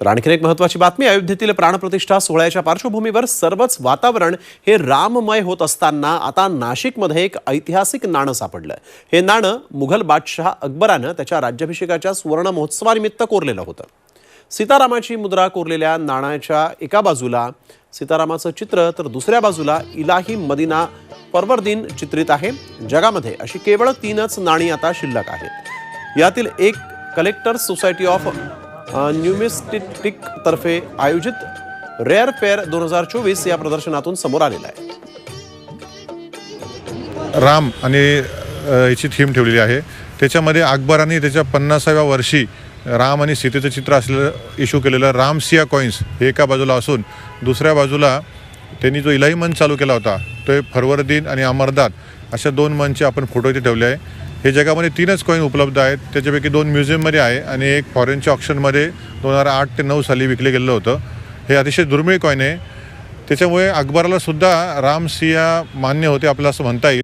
तर आणखीन एक महत्वाची बातमी अयोध्येतील प्राणप्रतिष्ठा सोहळ्याच्या पार्श्वभूमीवर सर्वच वातावरण हे राममय होत असताना आता नाशिकमध्ये एक ऐतिहासिक नाणं सापडलं. हे नाणं मुघल बादशहा अकबरानं त्याच्या राज्याभिषेकाच्या सुवर्ण महोत्सवानिमित्त कोरलेलं होतं. सीतारामाची मुद्रा कोरलेल्या नाण्याच्या एका बाजूला सीतारामाचं चित्र तर दुसऱ्या बाजूला इलाही मदिना परवरदिन चित्रित आहे. जगामध्ये अशी केवळ तीनच नाणी आता शिल्लक आहेत. यातील एक कलेक्टर सोसायटी ऑफ न्यूमिस्टिक तर्फे आयोजित रेअर फेअर दोन हजार चोवीस या प्रदर्शनातून समोर आलेला आहे. राम आणि याची थीम ठेवलेली आहे. त्याच्यामध्ये अकबराने त्याच्या पन्नासाव्या वर्षी राम आणि सीतेचं चित्र असलेलं इश्यू केलेलं राम सिया कॉईन्स हे एका बाजूला असून दुसऱ्या बाजूला त्यांनी जो इलाही मन चालू केला होता तो फरवरदीन आणि अमरदात अशा दोन मनचे आपण फोटो इथे ठेवले आहे. हे जगामध्ये तीनच कॉईन उपलब्ध आहेत. त्याच्यापैकी दोन म्युझियममध्ये आहे आणि एक फॉरेनच्या ऑप्शनमध्ये दोन हजार आठ ते नऊ साली विकले गेलेलं होतं. हे अतिशय दुर्मिळ कॉईन आहे. त्याच्यामुळे अकबराला सुद्धा राम सिया मान्य होते आपलं असं म्हणता येईल.